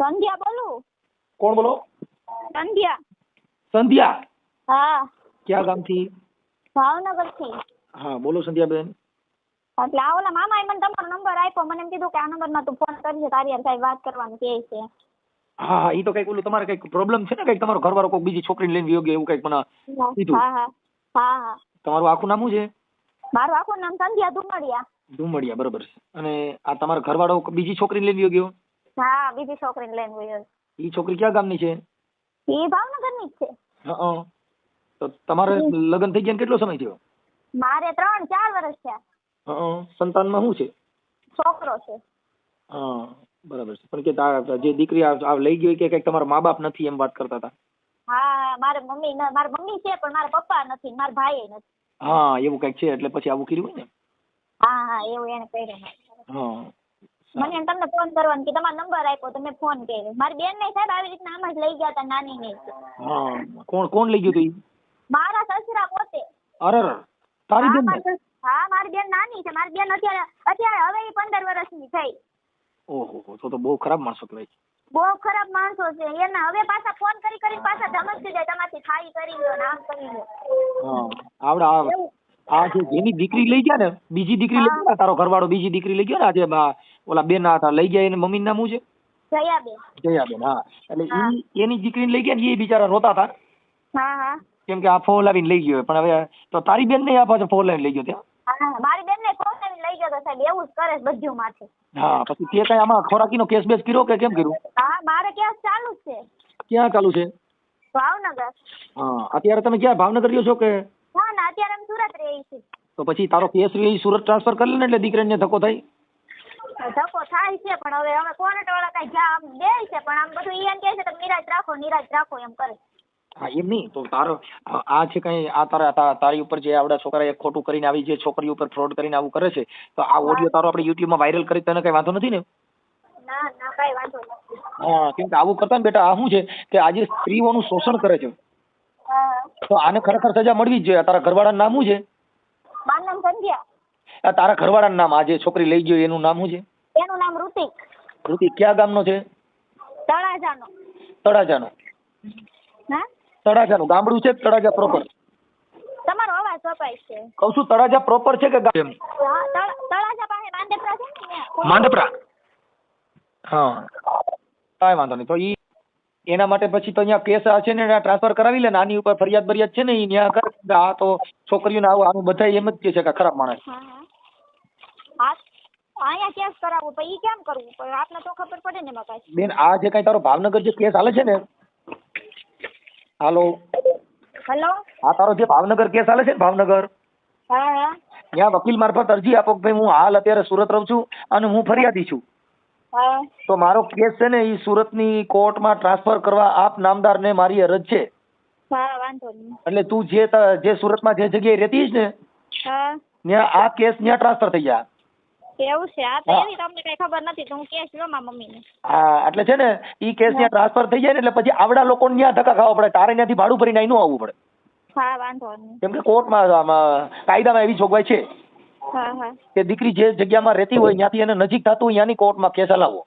સંધ્યા બોલું? કોણ બોલો? સંધ્યા. સંધ્યા? હા. ક્યાં ગામથી? ભાવનગરથી. હા બોલો સંધ્યાબેન. એટલે આ ઓલા મામાએ મને તમારો નંબર આપ્યો. મને એમ કીધું કે આ નંબરમાં તું ફોન કરજે તારી હારે સાહેબ વાત કરવાનું કે છે. હા હા એ તો કંઈક ઓલું તમારે કંઈક પ્રોબ્લેમ છે ને? કંઈક તમારો ઘરવાળો કોઈ બીજી છોકરીને લઈને યોગ્ય ગયો એવું કંઈક મને કીધું. હા હા. હા હા. તમારું આખું નામ શું છે? મારું આખું નામ સંધ્યા ધુમડિયા. ધુમડિયા બરોબર છે. અને આ તમારો ઘરવાળો બીજી છોકરીને લઈને યોગ્ય ગયો? હા બીજી છોકરીને લઈને ગયો એ છોકરી ક્યાં ગામની છે? એ ભાવનગરની જ છે. હં. તો તમારે લગ્ન થઈ ગયા કેટલો સમય થયો? મારે ત્રણ ચાર વર્ષ થયા. હં. સંતાનમાં શું છે? છોકરો છે. હા બરાબર છે. પણ કે જે દીકરી આ લઈ ગઈ કે કંઈક તમારા મા બાપ નથી એમ વાત કરતા હતા હા મારે મમ્મી ન- મારા મમ્મી છે પણ મારા પપ્પા નથી મારા ભાઈ નથી. હા એવું કંઈક છે એટલે પછી આવું કર્યું હોય ને? હા હા એવું એને કર્યું. હા. મને એમ તમને ફોન કરવાનો કે તમારો નંબર આપ્યો તો મેં ફોન કર્યો. મારી બેન ને સાહેબ આવી રીતના આમ જ લઈ ગયા હતા નાની ને. હા. કોણ કોણ લઈ ગયું તું મારા સસરા પોતે. અરે તારી બેન હા મારી બેન નાની છે. મારી બેન અત્યારે અત્યારે હવે ઈ પંદર વર્ષની થઈ. ઓહો તો તો બહુ ખરાબ માણસો કહેવાય. બહુ ખરાબ માણસો છે. એના હવે પાછા ફોન કરી કરી પાછા ધમકી જાય. તમારથી ખાઈ કરી લો નામ કરી લો હા. આવડે આ જે જેની દીકરી લઈ ગયા ને બીજી દીકરી લઈ ગયા તારો ઘરવાળો બીજી દીકરી લઈ ગયો ને આજે ઓલા બેન હતા લઈ ગયા એને મમ્મી નામ શું છે? જયાબેન. હા. એટલે એની દીકરીને લઈ ગયા ને એ બિચારા રોતા હતા? કેમ કે આ ફોન લાવીને લઈ ગયો પણ હવે તો તારી બેન ને આ પાછો ફોન લાવીને લઈ ગયો ત્યાં હા મારી બેન ને ફોન લાવીને લઈ ગયો તો સાહેબ એવું જ કરે બધું માથે. હા પછી તે કઈ આમાં ખોરાકીનો કેસ બેસ કર્યો કે કેમ કર્યું? હા મારે કેસ ચાલુ છે. ક્યાં ચાલુ છે? ભાવનગર. હા અત્યારે તમે ક્યાં ભાવનગર રહ્યો છો કે અત્યારે હું સુરત રહી છું તો પછી તારો કેસ રહ્યો સુરત ટ્રાન્સફર કરી લે ને એટલે દીકરાને ધક્કો થાય? ધક્કો થાય છે પણ હવે અમે કોર્ટ વાળા કઈ જા આમ દે છે પણ આમ બધું ઈ એમ કહે છે કે નિરાશ રાખો નિરાશ રાખો એમ કરે. હા એમ નહીં. તો તારો આ છે કઈ આ તારા તારી ઉપર જે આવડા છોકરાએ ખોટું કરીને આવી જે છોકરી ઉપર ફ્રોડ કરીને આવું કરે છે તો આ ઓડિયો તારો આપણે યુટ્યુબમાં વાયરલ કરી તને કઈ વાંધો નથી ને? ના ના કઈ વાંધો નથી. હા કેમ કે આવું કરતા ને બેટા આ શું છે કે આજે સ્ત્રીઓનું શોષણ કરે છે? તો આને ખરેખર સજા મળવી જ જોઈએ. તારા ઘરવાળાનું નામ શું છે? મારું નામ સંધ્યા. આ તારા ઘરવાળાનું નામ આજે છોકરી લઈ ગયો એનું નામ શું છે? એનું નામ ઋતિક. ઋતિક ક્યાં ગામનો છે? તળાજાનો. તળાજાનો. હા? તળાજાનું. ગામડું છે કે તળાજા પ્રોપર તમારો અવાજ કપાય છે. કહું છું તળાજા પ્રોપર છે કે ગામ? તળાજા પાસે માંડેપરા છે માંડેપરા. હા. કાંઈ વાંધો નહીં. તો ઈ એના માટે પછી તો અહીંયા કેસ છે ને ટ્રાન્સફર કરાવી લે ને આની ઉપર ફરિયાદ બરિયાદ છે ને એ ન્યા કરે. આ તો છોકરીઓને આવું આનું બધા એમ જ કે છે કે ખરાબ માણસ. હા હા. હા અહીંયા કેસ કરાવવું તો ઈ કેમ કરવું? આપને તો ખબર પડે ને એમાં કાંઈ બેન આ જે કાંઈ તારો ભાવનગર જે કેસ હાલે છે ને હાલો. હેલો? આ તારો જે ભાવનગર કેસ હાલે છે ને ભાવનગર. હા હા. ત્યાં વકીલ મારફત અરજી આપો કે ભાઈ હું હાલ અત્યારે સુરત રહું છું અને હું ફરિયાદી છું. હા તો મારો કેસ છે ને એ સુરતની કોર્ટમાં ટ્રાન્સફર કરવા આપ નામદારને મારી અરજ છે. હા વાંધો નહીં. એટલે તું જે જે સુરતમાં જે જગ્યાએ રહેતી છે ને હા. ત્યાં આ કેસ ત્યાં ટ્રાન્સફર થઈ ગયા એવું છે? આ તો હા. તમને કઈ ખબર નથી તો હું કેસ લો મારા મમ્મીને. હા એટલે છે ને ઈ કેસ ત્યાં ટ્રાન્સફર થઈ જાય ને એટલે પછી આવડા લોકોને ત્યાં ધક્કા ખાવા પડે. તારે ત્યાંથી ભાડું ભરીને અહીં આવવું પડે. હા વાંધો નહીં. કેમ કે કોર્ટમાં કાયદામાં એવી જોગવાઈ છે. કે દીકરી જે જગ્યામાં રહેતી હોય ત્યાંથી એને નજીક થતું હોય ત્યાંની કોર્ટમાં કેસ હલાવો.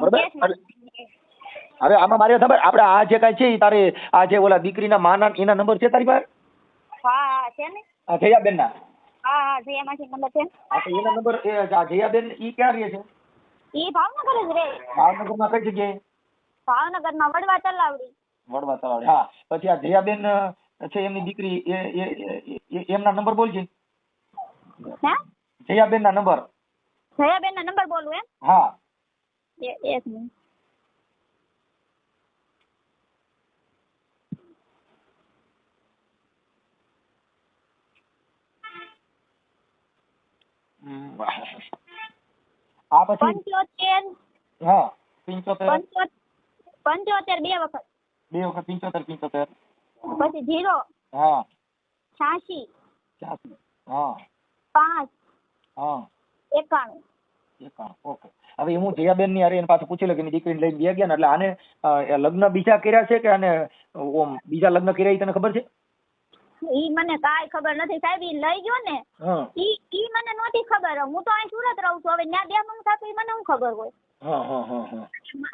બરોબર? હવે આમાં મારે ખબર આપણે આ જે કાંઈ છે એ તારે આ જે ઓલા દીકરીના માના એના નંબર છે તારી પાસે? હા છે ને. આ જયાબેનના? હા હા જયામાંથી નંબર છે હા તો એના નંબર જયાબેન ઈ ક્યાં રહે છે? ઈ ભાવનગર જ રે ભાવનગરમાં કઈ જગ્યાએ? ભાવનગરમાં વડવા તલાવડી. વડવા તળાવડે હા. પછી આ જયાબેન છે એમની દીકરી એ- એમના નંબર બોલજે. હે? જયાબેનના નંબર. જયાબેન ના નંબર બોલું એમ? હા. એક મિનિટ. આ પછી પંચોતેર. હા પિંચોતેર. પંચોતેર પંચોતેર બે વખત. બે વખત પિંચોતેર પિંચોતેર. પછી જીરો હા. છ્યાસી છ્યાસી હા. પાંચ. હા. એકાણું. એકાણું. ઓકે. હવે હું જયાબેનની અરે એને પાછું પૂછી લે કે દીકરી દીકરીને લઈને બે ગયા ને એટલે આને લગ્ન બીજા કર્યા છે કે આને ઓમ બીજા લગ્ન કર્યા તને ખબર છે? ઈ મને કાઈ ખબર નથી સાહેબ ઈ લઈ ગયો ને ઈ ઈ મને નહોતી ખબર. હું તો અહીં સુરત રહું છું. હવે ત્યાં બે મમ થતું ઈ મને હું ખબર હોય?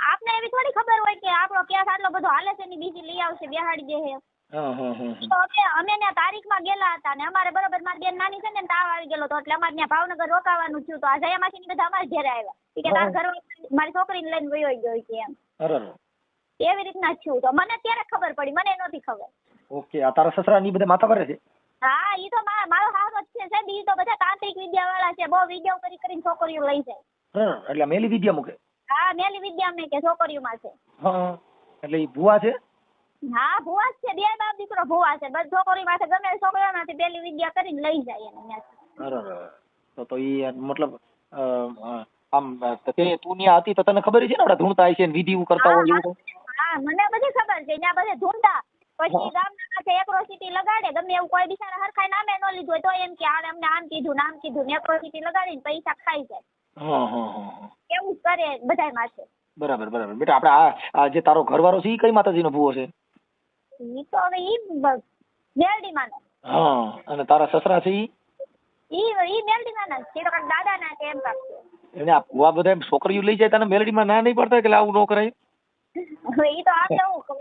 આપને એવી થોડી ખબર હોય કે આપણો કેસ આટલો બધો હાલે છે ની બીજી લઈ આવશે બેહાડી દે હા. તો અમે અમે ત્યાં તારીખમાં ગયેલા હતા ને અમારે બરોબર મારી બેન નાની છે ને તાવ આવી ગયેલો એટલે અમારે ત્યાં ભાવનગર રોકાવાનું થયું તો આ જયા માસી બધા અમારે ઘરે આવ્યા. કે તાર ઘર મારી છોકરીને લઈને વયો ગયો કે એમ. એવી રીતના થયું તો મને ત્યારે ખબર પડી મને નહોતી ખબર. ઓકે આ તારા સસરા ની બધા માથા પર છે? હા ઈ તો મા- મારો હારો જ છે સાહેબ ઈ તો બધા તાંત્રિક વિદ્યા વાળા છે બહુ વિદ્યાઓ કરી કરીને છોકરીઓ લઈ જાય. હા એટલે મેલી વિદ્યા મૂકે? હા મેલી વિદ્યા મેં કે છોકરીઓમાં છે. હા. એટલે ઈ ભુવા છે? હા ભુવા જ છે. બે બાપ દીકરો ભુવા છે. બધી છોકરી માથે ગમે છોકરા માંથી પેલી વિદ્યા કરીને લઈ જાય એને. તો તો ઈ મતલબ આમ તે તું હતી તો તને ખબર છે ને આપણે ધૂણતા છે ને વિધિ કરતા હોય એવું હા મને બધી ખબર છે. ત્યાં બધે ધૂણતા. પછી ગામના માથે એક્રોસિટી લગાડે. ગમે એવું કોઈ બિચારા હરખાઈ નામે ન લીધું હોય તો એમ કે આને અમને આમ કીધું નામ કીધું ને એક્રોસિટી લગાડીને પૈસા ખાઈ જાય. હા હા. એવું કરે બધાય માથે. બરાબર બરાબર. બેટા આપણે આ આ જે તારો ઘરવાળો છે એ કઈ માતાજીનો ભૂવો છે? ઈ તો હવે ઈ મેલડી માનો. હા અને તારા સસરા છે ઈ? ઈ ઈ મેલડી માના છે. તો દાદા ના કે એમ પાછું એને આ કુવા બધા છોકરીઓ લઈ જાય તને મેલડીમાં ના નહીં પડતા કે આવું ન કરાય? હવે ઈ તો આપણે હું કહું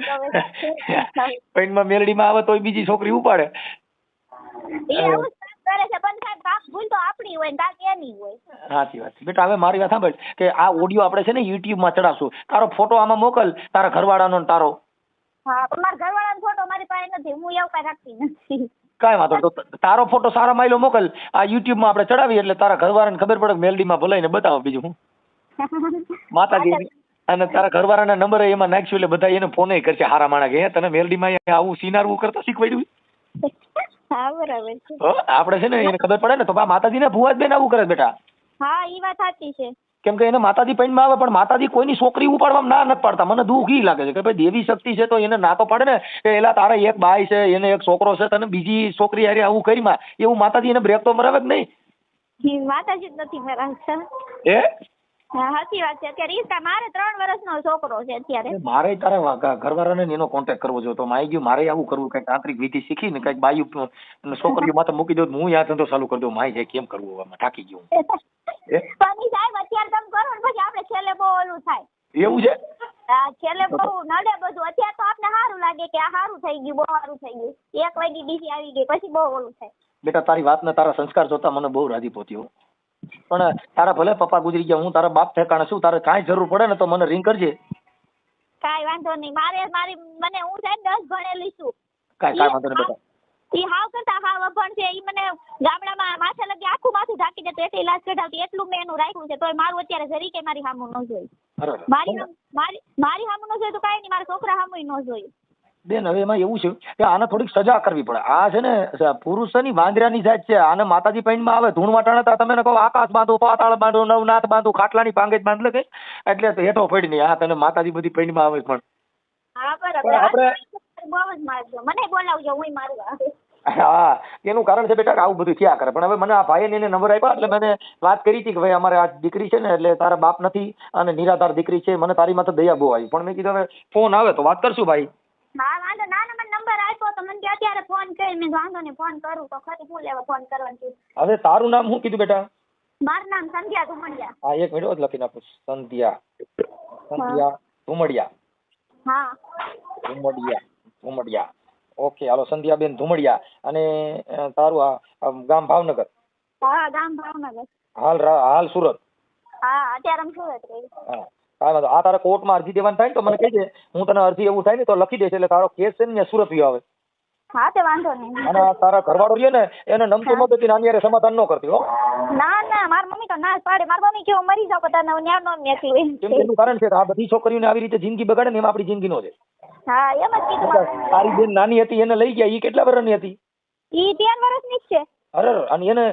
તો માં મેલડી માં આવે તોય બીજી છોકરી ઉપાડે. ઈ આવું કરે છે. પણ સાહેબ કાક ભૂલ તો આપણી હોય ને કાક એની હોય. સાચી વાત બેટા હવે મારી વાત સાંભળ કે આ ઓડિયો આપણે છે ને યુટ્યુબમાં ચડાવશું. તારો ફોટો આમાં મોકલ તારા ઘરવાળાનો ને તારો. હા પણ મારા ઘરવાળાનો ફોટો મારી પાસે નથી. હું એવું કાંઈ રાખતી નથી. કાંઈ વાંધો તો તારો ફોટો સારો માયલો મોકલ. આ યુટ્યુબમાં આપણે ચડાવીએ એટલે તારા ઘરવાળાને ખબર પડે કે મેલડીમાં ભલાઈને બતાવો બીજું હું. માતાજી અને તારા ઘરવાળાના નંબર એમાં નાખશું એટલે બધા એને ફોન કરશે. હારા માણા કે તને મેલડીમાં આવું સિનારવું કરતા શીખવાડ્યું આપણે છે ને એને ખબર પડે ને તો માતાજી ને ભુવા બેન આવું કરે બેટા. હા એ વાત સાચી છે. કેમ કે એને માતાજી પૈણમાં આવે પણ માતાજી કોઈની છોકરી ઉપાડવામાં ના નથી પાડતા. મને દુઃખ ઈ લાગે છે કે ભાઈ દેવી શક્તિ છે તો એને ના તો પાડે ને કે એલા તારે એક બાય છે એને એક છોકરો છે તને બીજી છોકરી હારે આવું કરીમાં એવું માતાજી એને બ્રેક તો મરાવે જ નહીં. માતાજી જ નથી મરાવતા. એ હા સાચી વાત છે. અત્યારે ઈ મારે ત્રણ વર્ષનો છોકરો છે અત્યારે. મારે તારે ઘરવાળાને એનો કોન્ટેક્ટ કરવો જોઈએ. તો માઈ ગયું મારે આવું કરવું કંઈક તાંત્રિક વિધિ શીખીને કંઈક બાયું છોકરીઓ માથે મૂકી દઉં હું યા ધંધો ચાલુ કરી દઉં. માઈ જાય કેમ કરવું હવે? આમાં થાકી ગયું? પણ સાહેબ અત્યારે તમે કરો ને પછી આપણે છેલ્લે બહુ ઓલું થાય. એવું છે? છેલ્લે બહુ નડે બધું. અત્યારે તો આપણે સારું લાગે કે આ સારું થઈ ગયું બહુ સારું થઈ ગયું. એક વાગી બીજી આવી ગઈ પછી બહુ ઓલું થાય. બેટા તારી વાત ને તારા સંસ્કાર જોતા મને બહુ રાજી પોત્યો પણ તારા ભલે પપ્પા ગુજરી ગયા હું તારા બાપ ઠેકાણે છું તારે કાંઈ જરૂર પડે ને તો મને રિંગ કરજે. કાંઈ વાંધો નહીં. મારે મારી મને હું છે દસ ભણેલી છું. કાંઈ કાંઈ વાંધો નહીં બેટા. ઈ હાવ કરતા હાવ અભણ છે. ઈ મને ગામડામાં માથે લગી આખું માથું ઢાંકી દે તો એટલે ઇલાજ કઢાવતી. એટલું મેં એનું રાખ્યું છે. તોય મારું અત્યારે જરી કે મારી હામું ન જોઈ. મારી મારી મારી હામું ન જોઈ તો કાંઈ નહીં. મારા છોકરા હામું ન જોયું. બેન હવે એમાં એવું છે કે આને થોડીક સજા કરવી પડે. આ છે ને પુરુષની વાંદરાની જાત છે. આને માતાજી પૈણમાં આવે ધૂણ વાટાણે તો તમે કહો આકાશ બાંધો પાતાળ બાંધો નવનાથ બાંધો ખાટલાની પાંગેજ બાંધલે લે એટલે હેઠો પડી નહીં આ તને માતાજી બધી પૈણમાં આવે પણ. હા જ હું હા એનું કારણ છે બેટા આવું બધું થયા કરે. પણ હવે મને આ ભાઈએ ને એને નંબર આપ્યા એટલે મને વાત કરી હતી કે ભાઈ અમારે આ દીકરી છે ને એટલે તારા બાપ નથી અને નિરાધાર દીકરી છે. મને તારી માથે દયા બહુ આવી. પણ મેં કીધું હવે ફોન આવે તો વાત કરશું ભાઈ. હા વાંધો ના ના મને નંબર આપ્યો તો મને કે અત્યારે ફોન કરી મેં વાંધો નહીં ફોન કરું. તો ખરી હું લેવા ફોન કરવાનું છે? હવે તારું નામ શું કીધું બેટા? મારું નામ સંધ્યા ધુમડિયા. હા એક મિનિટ જ લખી નાખું સંધ્યા. સંધ્યા ધુમડિયા. હા. ધુમડિયા ધુમડિયા. ઓકે હાલો સંધ્યાબેન ધુમડિયા. અને તારું આ આ ગામ ભાવનગર? હા ગામ ભાવનગર. હાલ હાલ સુરત? હા અત્યારે હું સુરત રહી. હા. કાંઈ વાંધો આ તારે કોર્ટમાં અરજી દેવાની થાય ને તો મને કહેજે હું તને અરજી એવું થાય ને તો લખી દઈશ એટલે તારો કેસ છે ને ત્યાં આવે. હા તે વાંધો નહીં. અને તારા ઘરવાળો રહ્યો ને એને નમતું ન દેતી નાની યારે સમાધાન ન કરતી હો. ના ના મારી મમ્મી તો ના જ પાડે. મારી મમ્મી કેવું મરી જાવ નવ ન્યા નો મેકલું કેમ કે એનું કારણ છે કે આ બધી છોકરીઓને આવી રીતે જિંદગી બગાડે ને એમાં આપણી જિંદગી નો છે હા એમ જ કીધું. તારી બેન નાની હતી એને લઈ ગયા ઈ કેટલા વર્ષની હતી? ઈ તેર વર્ષની જ છે. અરે અને એને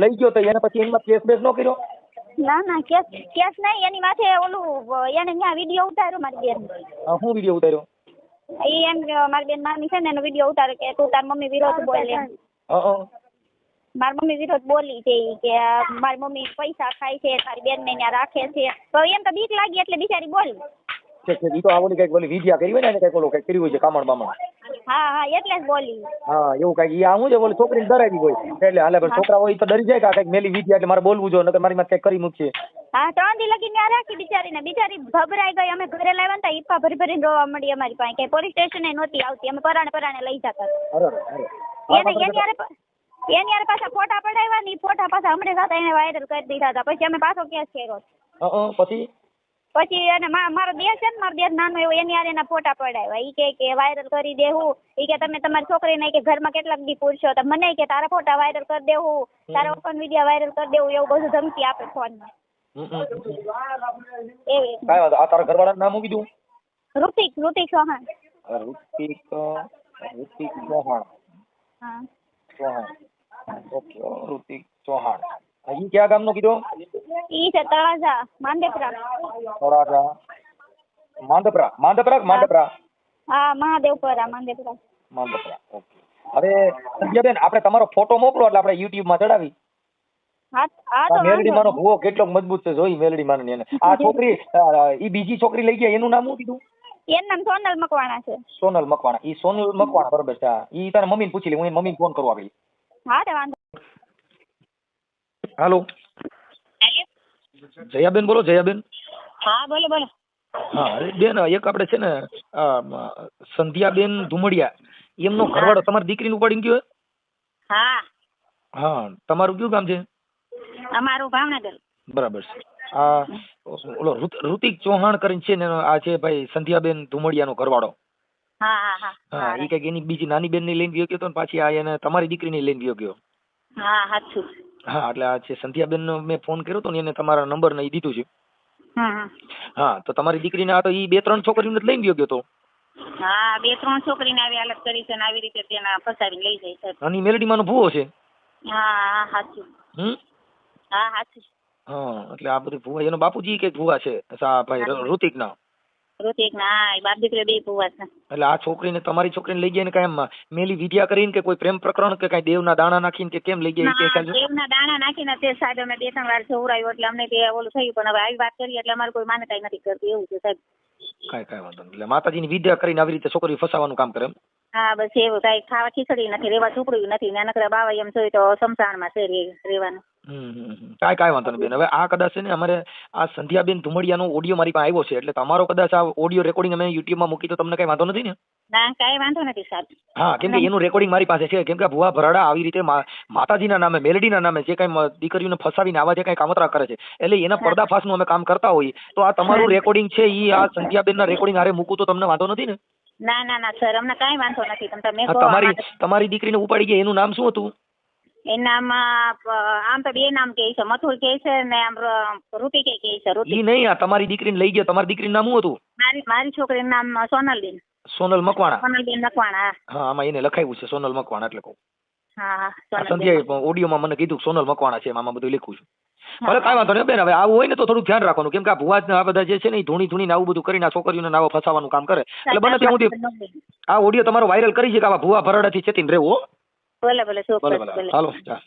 લઈ ગયો તો એને પછી એમાં કેસ બેસ ન કર્યો? ના ના કેસ કેસ નહીં એની માથે ઓલું એને ત્યાં વીડિયો ઉતાર્યો મારી બેન. શું વીડિયો ઉતાર્યો? એ એમ મારી બેન મામી છે ને એનો વીડિયો ઉતારે કે તું તાર મમ્મી વિરોધ બોલે. એમ. હા. હા મારી મમ્મી વિરોધ બોલી છે કે મારી મમ્મી પૈસા ખાય છે તારી બેન ને ત્યાં રાખે છે. તો એમ તો બીક લાગી એટલે બિચારી બોલી. છે છે ઈ તો આવડી કંઈક બોલી વિદ્યા કરી હોય ને કંઈક ઓલું કંઈક કર્યું હોય છે કામણ બામણ. હા હા એટલે જ બોલી. હા એવું કાંઈક ઈ આ છે ઓલી છોકરીને ડરાવી હોય. એટલે હાલે ભાઈ છોકરા હોય તો ડરી જાય કે આ કંઈક મેલી વિદ્યા એટલે મારે બોલવું જોઈએ નકર મારી માથે કંઈક કરી મૂકશે. હા ત્રણ દી લગી ત્યાં રાખી બિચારીને. બિચારી ગભરાઈ ગઈ અમે ઘરે લાવ્યા ને ઈપા ભરી ભરીને રોવા મળી અમારી પાસે. કે પોલીસ સ્ટેશને નહોતી આવતી અમે પરાણે પરાણે લઈ જતા. એને એની હારે એની હારે પાછા ફોટા પડાવ્યા ને ઈ ફોટા પાછા હમણાં સાથે એને વાયરલ કરી દીધા હતા. પછી અમે પાછો કેસ કર્યો પછી? પછી એને મા- મારો દેહ છે ને મારો દેહ નાનો એવો એની હારે એના ફોટા પડાવ્યા. ઈ કે કે વાયરલ કરી દેવું ઈ કે તમે તમારી છોકરીને કે ઘરમાં કેટલાક દી પૂરશો? તો મને કે તારા ફોટા વાયરલ કરી દેવું તારા ઓપન વીડિયો વાયરલ કરી દેવું એવું બધું ધમકી આપે ફોનમાં. એવી. કાંઈ વાંધો આ તારા ઘરવાળાનું નામ શું કીધું? ઋતિક ઋતિક ચૌહાણ. ઋતિક ઋતિક ચૌહાણ. હા. ચૌહાણ. ઓકે ઋતિક ચૌહાણ. ઈ કયા ગામનો કીધું? ઈ છે તળાજા માંદેપરા તળાજા. માંદપરા માંદપરા કે હા. મહાદેવપરા માંદેપરા માંદપરા ઓકે. હવે સંધ્યાબેન આપણે તમારો ફોટો મોકલો એટલે આપણે ચડાવી. હા તો આ મેલડી માનો ભૂવો કેટલો મજબૂત છે જોઈ મેલડી માનો એને. આ છોકરી ઈ બીજી છોકરી લઈ ગયા એનું નામ શું કીધું. એનું નામ સોનલ મકવાણા છે. સોનલ મકવાણા. ઈ સોનલ મકવાણા બરોબર છે ઈ તારે મમ્મીને પૂછી લે હું મમ્મીને ફોન કરવા ગઈ હા તે વાંધો હાલો. જયાબેન બોલો જયાબેન. હા બોલો બોલો. હા અરે બેન એક આપણે છે ને સંધ્યાબેન ધુમડિયા એમનો ઘરવાળો તમારી દીકરીને ઉપાડીને ગયો હા? હા. તમારું કયું ગામ છે? અમારું ભાવનગર. બરાબર છે. આ ઓલો ઋત- ઋતિક ચૌહાણ કરીને છે ને આ છે ભાઈ સંધ્યાબેન ધુમડિયાનો ઘરવાળો. હા હા હા. એ કંઈક એની બીજી નાની બેન લઈને ગયો ગયો તો પાછી આ એને તમારી દીકરીને લઈને ગયો ગયો. હા સાચું હા એટલે આ છે સંધ્યાબેન મેં ફોન કર્યો તો ને એને તમારા નંબર ને દીધું છે. હા તો તમારી દીકરીને આ તો ઈ બે ત્રણ છોકરીઓને લઈ ગયો ગયો તો? હા બે ત્રણ છોકરીને આવી હાલત કરી છે ને આવી રીતે તેના ફસાવીને લઈ જાય છે. અને ઈ મેલડીમાંનો ભૂવો છે? હા સાચું હમ? હા સાચું હા એટલે આ બધું ભૂવા એનો બાપુજી કે ભૂવા છે? ભાઈ ઋતિક ના ઋતિક ના એ બાપ દીકરો બે ભૂવા છે. એટલે આ છોકરીને તમારી છોકરીને લઈ ગયા ને કાંઈ એમ મેલી વિદ્યા કરીને કે કોઈ પ્રેમ પ્રકરણ કે કાંઈ દેવના દાણા નાખીને કે કેમ લઈ ગયા કઈ ખ્યાલ દેવના દાણા નાખીને તે સાહેબ અમે બે ત્રણ વાર જોવડાવ્યું એટલે અમને તે ઓલું થયું પણ હવે આવી વાત કરી એટલે અમારે કોઈ માન્યતા નથી કરતી એવું છે સાહેબ. કાંઈ કાંઈ વાંધો નહીં. એટલે માતાજીની વિદ્યા કરીને આવી રીતે છોકરી ફસાવાનું કામ કરે એમ? હા બસ એવું કાંઈ ખાવા ખીચડી નથી રેવા ઝૂંપડ્યું નથી નાનકડા બાવા એમ જોયું તો સમસાણમાં છે રેવાનું. કાંઈ કાંઈ વાંધો નહીં બેન. હવે આ કદાચ છે ને અમારે આ સંધ્યાબેન ધુમડિયાનો ઓડિયો મારી પાસે આવ્યો છે એટલે તમારો કદાચ આ ઓડિયો રેકોર્ડિંગ અમે યુટ્યુબમાં મૂકી તો તમને કાંઈ વાંધો નથી ને? ના કાંઈ વાંધો નથી સાહેબ. હા કેમ કે એનું રેકોર્ડિંગ મારી પાસે છે. કેમ કે ભુવા ભરાડા આવી રીતે માતાજીના નામે મેલેડીના નામે જે કાંઈ દીકરીઓને ફસાવીને આવા જે કાંઈ કામતરા કરે છે એટલે એના પર્દાફાશનું અમે કામ કરતા હોઈએ. તો આ તમારું રેકોર્ડિંગ છે ઈ આ સંધ્યાબેનના રેકોર્ડિંગ હારે મૂકું તો તમને વાંધો નથી ને? ના ના ના સર અમને કાંઈ વાંધો નથી. તમારી તમારી દીકરીને ઉપાડી ગયા. એનું નામ શું હતું? એનામાં આમ તો બે નામ કે છે. મથુર કહે છે ને આમ ર- ઋતિક કહે છે ઋતિક ઈ નહીં આ તમારી દીકરીને લઈ ગયો. તમારી દીકરીનું નામ શું હતું? મારી મારી છોકરીનું નામ સોનલબેન. સોનલ મકવાણા? સોનલબેન મકવાણા હા. આમાં એને લખાયું છે સોનલ મકવાણા એટલે કહું. હા ઓડિયોમાં મને કીધું સોનલ મકવાણા છે એમાં બધું લખું છું. ભલે કાંઈ વાંધો નહીં બેન હવે આવું હોય ને તો થોડું ધ્યાન રાખવાનું. કેમ કે આ ભુવા આ બધા જે છે ને એ ધૂણી ને આવું બધું કરીને આ છોકરીઓને આવો ફસાવાનું કામ કરે. એટલે બને ત્યાં સુધી આ ઓડિયો તમારો વાયરલ કરી છે કે આવા ભુવા ભરડાથી ચેતીને રહેવું હો. ભલે ભલે ચોક્કસ ભલે. હાલો જા.